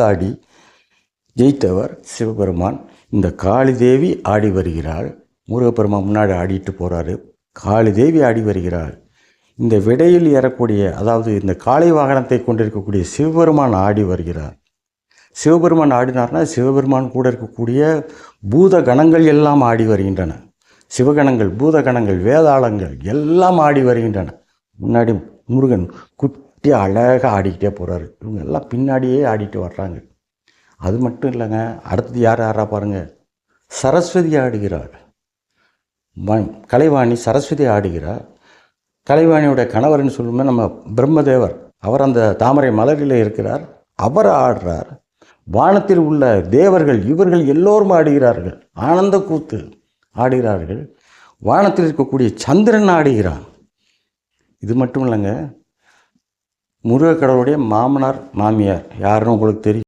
ஆடி ஜெயித்தவர் சிவபெருமான். இந்த காளி தேவி ஆடி வருகிறாள். முருகப்பெருமான் முன்னாடி ஆடிட்டு போகிறாரு காளி தேவி ஆடி வருகிறாள். இந்த விடையில் ஏறக்கூடிய அதாவது இந்த காளை வாகனத்தை கொண்டிருக்கக்கூடிய சிவபெருமான் ஆடி வருகிறார். சிவபெருமான் ஆடினார்னா சிவபெருமான் கூட இருக்கக்கூடிய பூத கணங்கள் எல்லாம் ஆடி வருகின்றன. சிவகணங்கள் பூத கணங்கள் வேதாளங்கள் எல்லாம் ஆடி வருகின்றன. முன்னாடி முருகன் குட்டி அழகாக ஆடிக்கிட்டே போகிறாரு இவங்க எல்லாம் பின்னாடியே ஆடிட்டு வர்றாங்க. அது மட்டும் இல்லைங்க அடுத்தது யார் யாரா பாருங்கள் சரஸ்வதி ஆடுகிறாள். வ- கலைவாணி சரஸ்வதி ஆடுகிறார் கலைவாணியோட கணவர்னு சொல்லும்போது நம்ம பிரம்மதேவர் அவர் அந்த தாமரை மலரில் இருக்கிறார் அவர் ஆடுறார். வானத்தில் உள்ள தேவர்கள் இவர்கள் எல்லோரும் ஆடுகிறார்கள். ஆனந்த கூத்து ஆடுகிறார்கள். வானத்தில் இருக்கக்கூடிய சந்திரன் ஆடுகிறான். இது மட்டும் இல்லைங்க முருகக்கடவுளுடைய மாமனார் மாமியார் யாருன்னு உங்களுக்கு தெரியும்.